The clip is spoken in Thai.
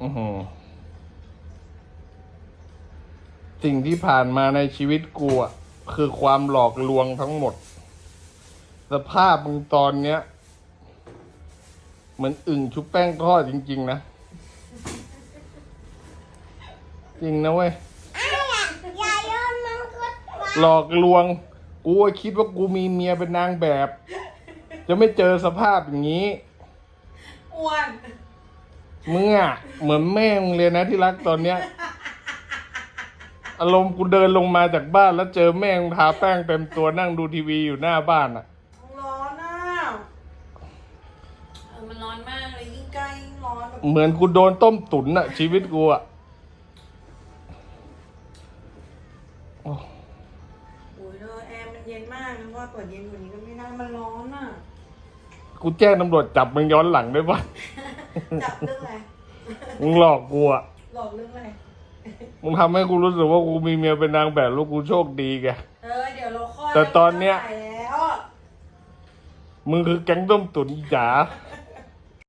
อื้อหือสิ่งที่ผ่านมาในชีวิตกูอะคือความหลอกลวงทั้งหมด สภาพมึงตอนเนี้ยเหมือนอึ่งชุบแป้งทอดจริง ๆ นะ จริงนะเว้ยอย่าโยนมังคุดมาหลอกลวง กูก็คิดว่ากูมีเมียเป็นนางแบบ จะไม่เจอสภาพอย่างนี้ อ้วน มึงอะเหมือนแม่มึงเลยนะที่รักตอนเนี้ย อารมณ์กูเดินลงมาจากบ้านแล้วเจอแม่มึงทาแป้งเต็มตัวนั่งดูทีวีอยู่หน้าบ้านอะร้อนอะเออมันร้อนมากเลยยิ่งใกล้ยิ่งร้อนแบบเหมือนกูโดนต้มตุ๋นอะชีวิตกูอะโอ้โอ้ยเธอแอร์มันเย็นมากนะว่าเปิดเย็นกว่านี้ก็ไม่ได้มันร้อนอะ กูแจ้งตำรวจจับมึงย้อนหลังได้ปะ จับเรื่องอะไร มึงหลอกกูอะหลอกเรื่องอะไร มึงทำให้กูรู้สึกว่ากูมีเมียเป็นนางแบบแล้วกูโชคดีแก เออเดี๋ยวเราคลอดแต่ตอนเนี้ย แล้ว มึงคือแก๊งต้มตุ๋นอีจ๋าเ